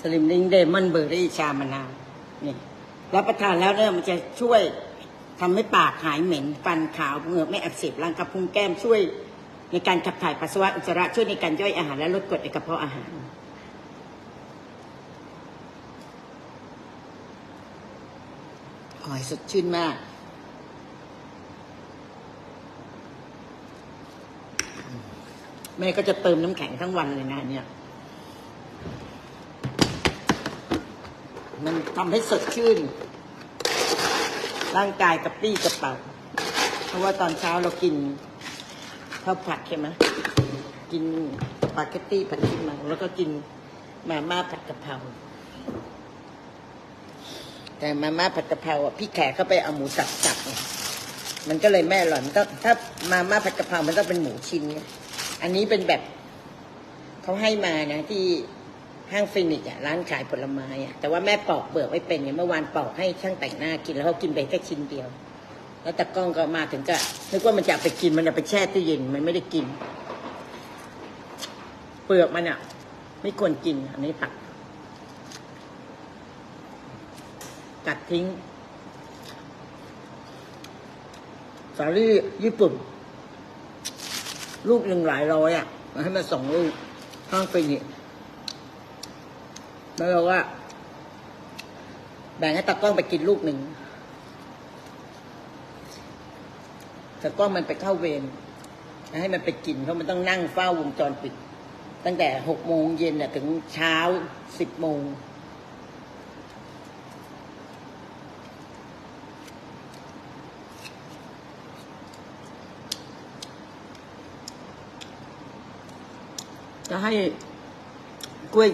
สลิมลิงเดมอนเบอร์รี่ชามะนาวนี่รับประทานแล้วเนี่ยมันจะช่วยทำให้ปากหายเหม็นฟันขาวเหงือกไม่อักเสบร่างกระพุ้งแก้มช่วย ในการขับถ่ายปัสสาวะอุจจาระช่วยในการย่อยอาหารและลดกรดในกระเพาะอาหารหอยสดชื่นมากแม่ก็จะเติมน้ำแข็งทั้งวันเลยนะเนี่ย มัน ทำให้สดชื่น ร่างกายกระปี้กระเป๋า เพราะว่าตอนเช้าเรากินข้าวผัดใช่ไหมกินสปาเกตตี้ผัดขี้เมาแล้วก็กินมาม่าผัดกะเพราแต่มาม่าผัดกะเพราอะพี่แขกเขาไปเอาหมูสับสับมันก็เลยไม่อร่อยมันต้องถ้ามาม่าผัดกะเพรามันต้องเป็นหมูชิ้น อันนี้เป็นแบบเขาให้มานะที่ ห้างฟินิกอะร้านขายผลไม้อะแต่ว่าแม่ปอกเปลือกไม่เป็นไงเมื่อวานปอกให้ช่างแต่งหน้ากินแล้วเขากินไปแค่ชิ้นเดียว แล้วตะกล้องก็มาถึงก็นึกว่ามันจะไปกินมันเอาไปแช่ตู้เย็นมันไม่ได้กิน เปลือกมันอะไม่ควรกินอันนี้ตักกัดทิ้งสาลี่ญี่ปุ่น ลูกหนึ่งหลายร้อยอะมาให้มาสองลูกห้างฟินิก แล้วเราว่าแบ่งให้ตากล้องไปกินลูกหนึ่งตากล้องมันไปเข้าเวรให้มันไปกินเพราะมันต้องนั่งเฝ้าวงจรปิด ตั้งแต่หกโมงเย็นน่ะถึงเช้าสิบโมงจะให้กล้วย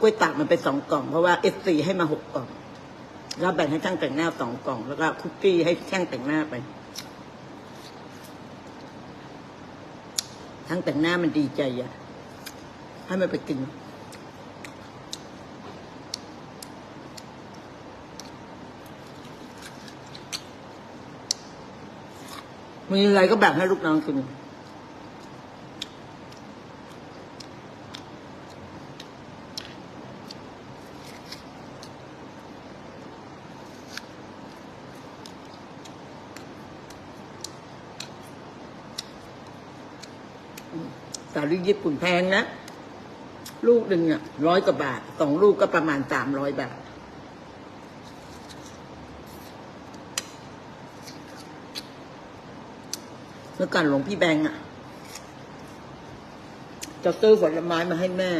กล้วยตากมันไปสองกล่องเพราะว่าเอฟซีให้มาหกกล่องแล้วแบ่งให้ช่างแต่งหน้าสองกล่อง แล้วก็คุกกี้ให้ช่างแต่งหน้าไปช่างแต่งหน้ามันดีใจอะ ให้มันไปกินมีอะไรก็แบ่งให้ลูกน้องกิน สาลี่ญี่ปุ่นแพงนะ ลูกหนึ่งอะร้อยกว่าบาทสองลูกก็ประมาณสามร้อยบาท เมื่อก่อนหลวงพี่แบงค์อะ จะซื้อผลไม้มาให้แม่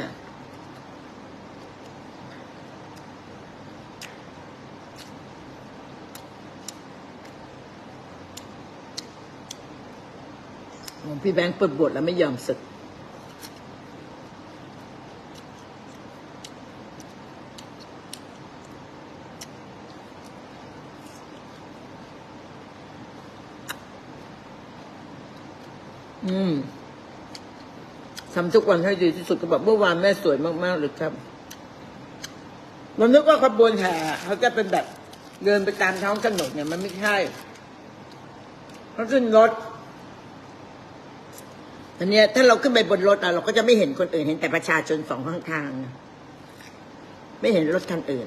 หลวงพี่แบงค์เปิดบทแล้วไม่ยอมศึก อืมทำทุกวันให้ดีที่สุดก็บอกเมื่อวานแม่สวยมากๆเลยครับมันนึกว่าขบวนแห่เขาจะเป็นแบบเดินไปตามท้องถนนเนี่ย มันไม่ใช่เขาขึ้นรถอันนี้ถ้าเราขึ้นไปบนรถอะเราก็จะไม่เห็นคนอื่น เห็นแต่ประชาชนสองข้างทาง ไม่เห็นรถคันอื่น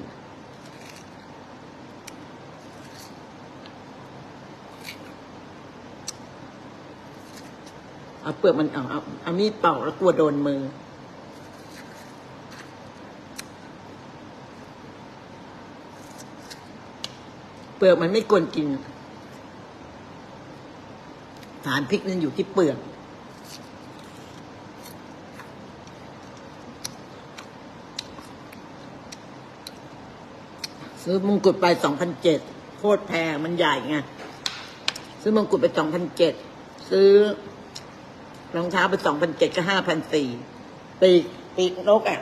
เอาเปลือกมันเอาเอาเอามีดเป่าแล้วกลัวโดนมือ เปลือกมันไม่ควรกิน สารพิษนั้นอยู่ที่เปลือกซื้อมงกุฎไปสองพันเจ็ดโคตรแพงมันใหญ่ไง ซื้อมงกุฎไปสองพันเจ็ดซื้อ รองเท้าไปสองพันเจ็ดก็ห้าพันสี่ปีกปีกนกอะ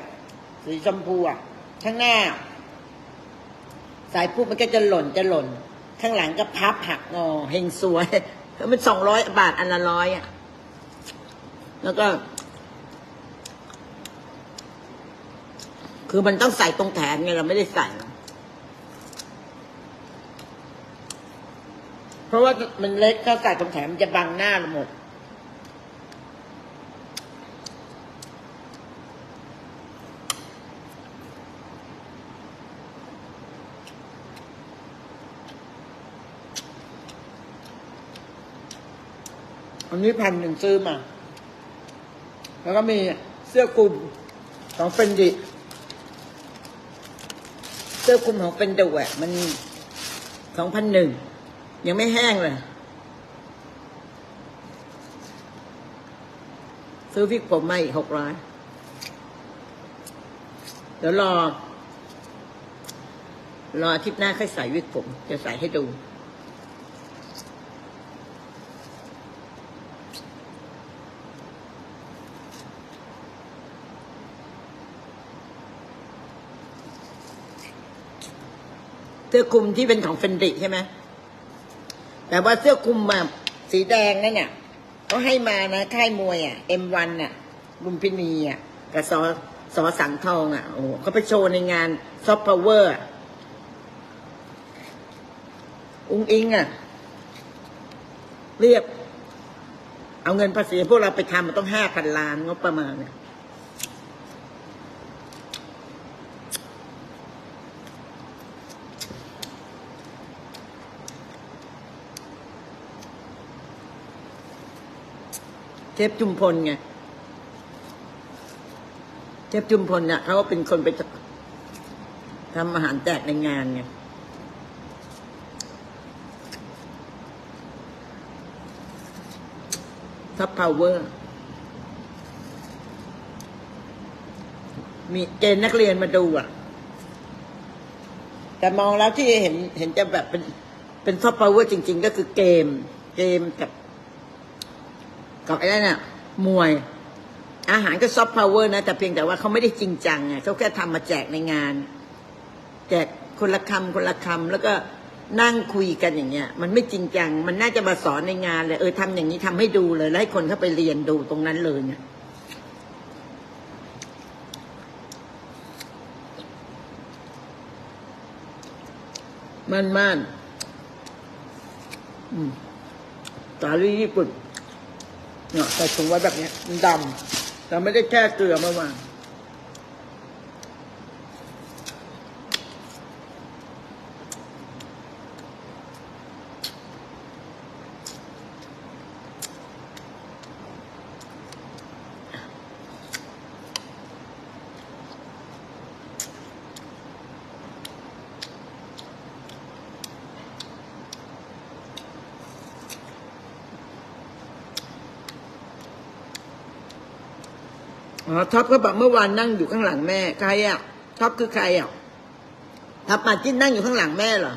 สีชมพูอะ ข้างหน้า สายปุ๊บมันก็จะหล่นจะหล่น ข้างหลังก็พับหักงอเฮงสวยแล้วมันสองร้อยบาทอันละร้อยอะ แล้วก็ คือมันต้องใส่ตรงแขนไงเราไม่ได้ใส่ เพราะว่ามันเล็กถ้าใส่ตรงแขนมันจะบังหน้าเราหมด อันนี้พันหนึ่งซื้อมา แล้วก็มีเสื้อคลุมของเฟนดิเสื้อคลุมของเฟนดิอะมันสองพันหนึ่งยังไม่แห้งเลย ซื้อพริกผมมาอีกหกร้อยเดี๋ยวรอ รออาทิตย์หน้าค่อยใส่วิกผม จะใส่ให้ดู เสื้อคลุมที่เป็นของเฟนดิใช่ไหมแต่ว่าเสื้อคลุมแบบสีแดงนั่นเนี่ยเขาให้มานะค่ายมวยอะ M1 อะลุมพินีอะกับสอสอสังทองอะโอ้เขาไปโชว์ในงานซอฟต์พาวเวอร์อุ้งอิงอะ เรียก เอาเงินภาษีพวกเราไปทำมันต้องห้าพันล้านงบประมาณเนี่ย เทพจุมพลไงเทพจุมพลเนี่ยเขาก็เป็นคนไปทำอาหารแจกในงานไงทัพพาวเวอร์ มีเกณฑ์นักเรียนมาดูอะ แต่มองแล้วที่เห็นเห็นจะแบบเป็นเป็นทัพพาวเวอร์จริง ๆ ก็คือเกม เกมกับ กับไอ้นั่นน่ะมวย อาหารก็ซอฟต์พาวเวอร์นะ แต่เพียงแต่ว่าเขาไม่ได้จริงจังไงเขาแค่ทำมาแจกในงาน แจกคนละคำคนละคำแล้วก็นั่งคุยกันอย่างเงี้ย มันไม่จริงจัง มันน่าจะมาสอนในงานเลยเออทำอย่างนี้ทำให้ดูเลยแล้วให้คนเข้าไปเรียนดูตรงนั้นเลยเนี่ยมันมันอืมสาลีญี่ปุ่น เนี่ยใส่ถุงไว้แบบนี้มันดำแต่ไม่ได้แค่เกลือเมื่อวาน อ๋อท็อปก็บอกเมื่อวานนั่งอยู่ข้างหลังแม่ใครอะท็อปคือใครอะท็อปมาจิ้นนั่งอยู่ข้างหลังแม่เหรอ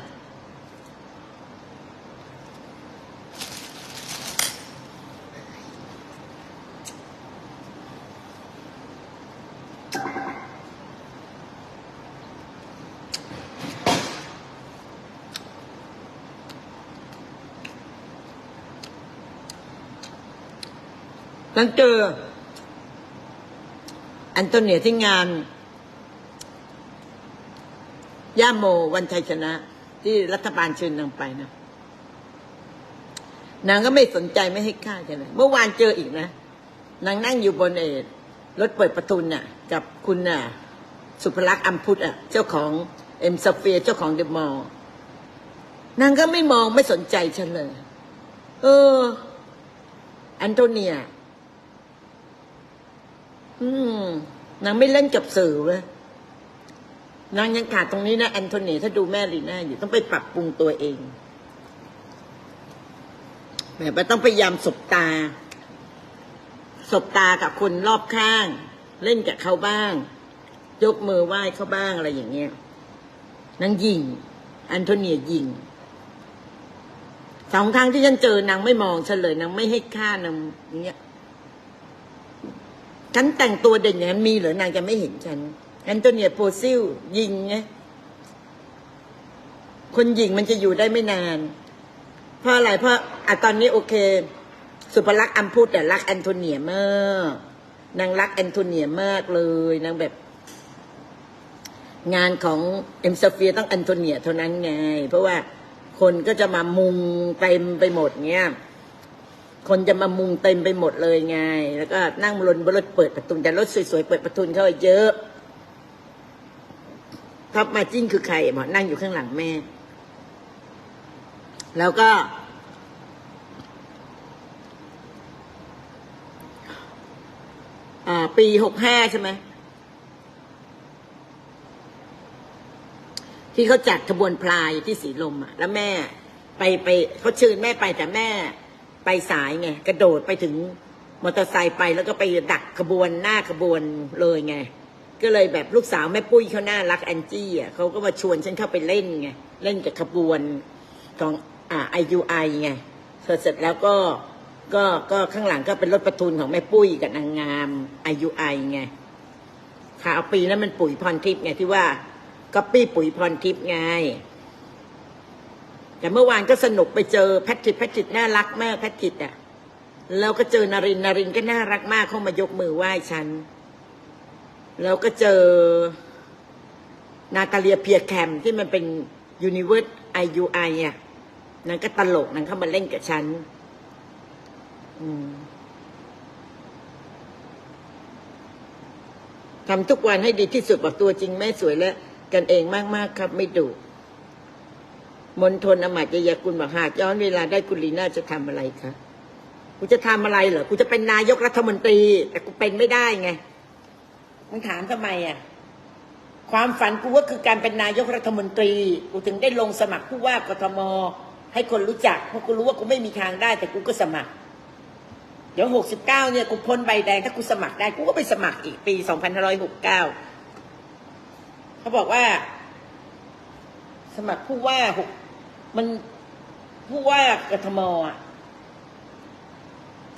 นั่นเจอ อันโตเนียที่งานย่าโมวันชัยชนะ ที่รัฐบาลเชิญนางไปนะนางก็ไม่สนใจไม่ให้ค่าใช่ไหมเมื่อวานเจออีกนะนางนั่งอยู่บนเออรถเปิดประทุนน่ะ กับคุณน่ะ สุภลักษณ์อัมพุทธอะ เจ้าของเอ็มสเฟียเจ้าของเดอะมอลล์นางก็ไม่มองไม่สนใจฉันเลย เออแอนโทเนีย อืมนางไม่เล่นกับสื่อเว้ยนางยังขาดตรงนี้นะแอนโทนีถ้าดูแม่ลีน่าอยู่ต้องไปปรับปรุงตัวเองแบบต้องพยายามสบตา สบตากับคนรอบข้าง เล่นกับเขาบ้าง ยกมือไหว้เขาบ้างอะไรอย่างเงี้ยนางยิงแอนโทเนียยิงสองครั้งที่ฉันเจอนางไม่มองฉันเลยนางไม่ให้ค่านางเงี้ย ฉันแต่งตัวเด่นอย่างนั้นมีเหรือนางจะไม่เห็นฉันแอนโตเนียโพซิลยิงไงคนยิงมันจะอยู่ได้ไม่นาน เพราะอะไรเพราะอะตอนนี้โอเค สุภลักษณ์อัมพูดแต่รักแอนโทเนียมากนางรักแอนโทเนียมากเลยนางแบบ งานของเอ็มซเฟียต้องแอนโทเนียเท่านั้นไง เพราะว่าคนก็จะมามุงเต็มไปหมดเงี้ย คนจะมามุงเต็มไปหมดเลยไง แล้วก็นั่งรนบนรถเปิดประตูแต่รถสวยๆเปิดประตูเข้าเยอะท็อปมาจิ้นคือใครหมอนั่งอยู่ข้างหลังแม่ แล้วก็ ปีหกห้าใช่ไหม ที่เขาจัดขบวนพลายที่สีลมอะ แล้วแม่ ไปไปเขาเชิญแม่ไปแต่แม่ ไปสายไงกระโดดไปถึงมอเตอร์ไซค์ไปแล้วก็ไปดักขบวนหน้าขบวนเลยไงก็เลยแบบลูกสาวแม่ปุ้ยเขาน่ารักแอนจี้อะเขาก็มาชวนฉันเข้าไปเล่นไงเล่นกับขบวนของอ่าไอยูไอไงเสร็จเสร็จแล้วก็ก็ก็ข้างหลังก็เป็นรถประทุนของแม่ปุ้ยกับนางงามไอยูไอไงข่าวปีนั้นมันปุ๋ยพรทิพย์ไงที่ว่าก๊อปปี้ปุ๋ยพรทิพย์ไง แต่เมื่อวานก็สนุกไปเจอแพทริกแพทริกน่ารักมากแพทริกอะแล้วก็เจอนารินนารินก็น่ารักมากเข้ามายกมือไหว้ฉัน แล้วก็เจอนาตาเลียเพียแคมที่มันเป็นยูนิเวิร์สไอยูไออะนางก็ตลกนางเข้ามาเล่นกับฉัน อืมทำทุกวันให้ดีที่สุดบอกตัวจริงแม่สวยและ กันเองมาก ๆ ครับ ไม่ดุ มนทนอมาตยยกุลบอกหากย้อนเวลาได้กุลีน่าจะทำอะไรคะกูจะทำอะไรเหรอกูจะเป็นนายกรัฐมนตรี แต่กูเป็นไม่ได้ไงมึงถามทำไมอะความฝันกูก็คือการเป็นนายกรัฐมนตรีกูถึงได้ลงสมัครผู้ว่ากทม ให้คนรู้จักเพราะกูรู้ว่ากูไม่มีทางได้ แต่กูก็สมัคร เดี๋ยวหกสิบเก้าเนี่ยกูพ้นใบแดงถ้ากูสมัครได้ กูก็ไปสมัครอีกปีสองพันห้าร้อยหกเก้าเขาบอกว่า สมัครผู้ว่าหก มันผู้ว่ากทมอะ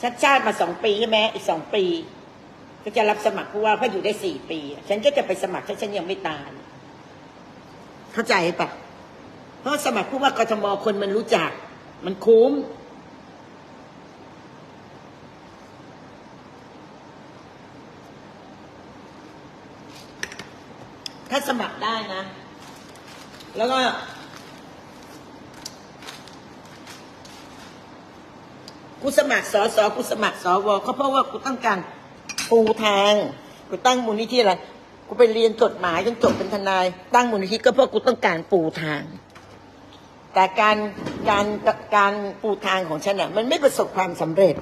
ชัดชาติมาสองปีใช่ไหมอีกสองปี ก็จะรับสมัครผู้ว่าเพราะอยู่ได้สี่ปี ฉันก็จะไปสมัครถ้าฉันยังไม่ตาย เข้าใจปะเพราะสมัครผู้ว่ากทมคนมันรู้จัก มันคุ้มถ้าสมัครได้นะ แล้วก็ กูสมัครสอสอกูสมัครสวก็เพราะว่ากูต้องการปูทางกูตั้งมูลนิธิอะไรกูไปเรียนกฎหมายจนจบเป็นทนาย ตั้งมูลนิธิก็เพราะกูต้องการปูทาง แต่การการการปูทางของฉันอะมันไม่ประสบความสำเร็จ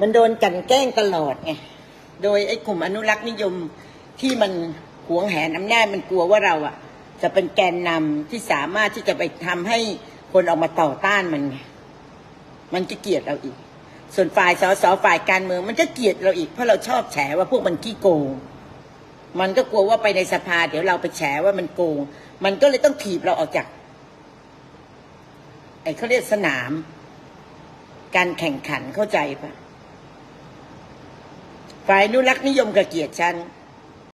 มันโดนกันแกล้งตลอดไงโดยไอ้กลุ่มอนุรักษ์นิยมที่มันหวงแหนอำนาจมันกลัวว่าเราอะ จะเป็นแกนนำที่สามารถที่จะไปทำให้คนออกมาต่อต้านมันไงมันจะเกลียดเราอีก ส่วนฝ่ายสสฝ่ายการเมือง มันก็เกลียดเราอีกเพราะเราชอบแฉว่าพวกมันขี้โกง มันก็กลัวว่าไปในสภา เดี๋ยวเราไปแฉว่ามันโกง มันก็เลยต้องถีบเราออกจาก ไอ้เขาเรียกสนาม การแข่งขันเข้าใจปะฝ่ายนุรักษ์นิยมกับเกลียดฉัน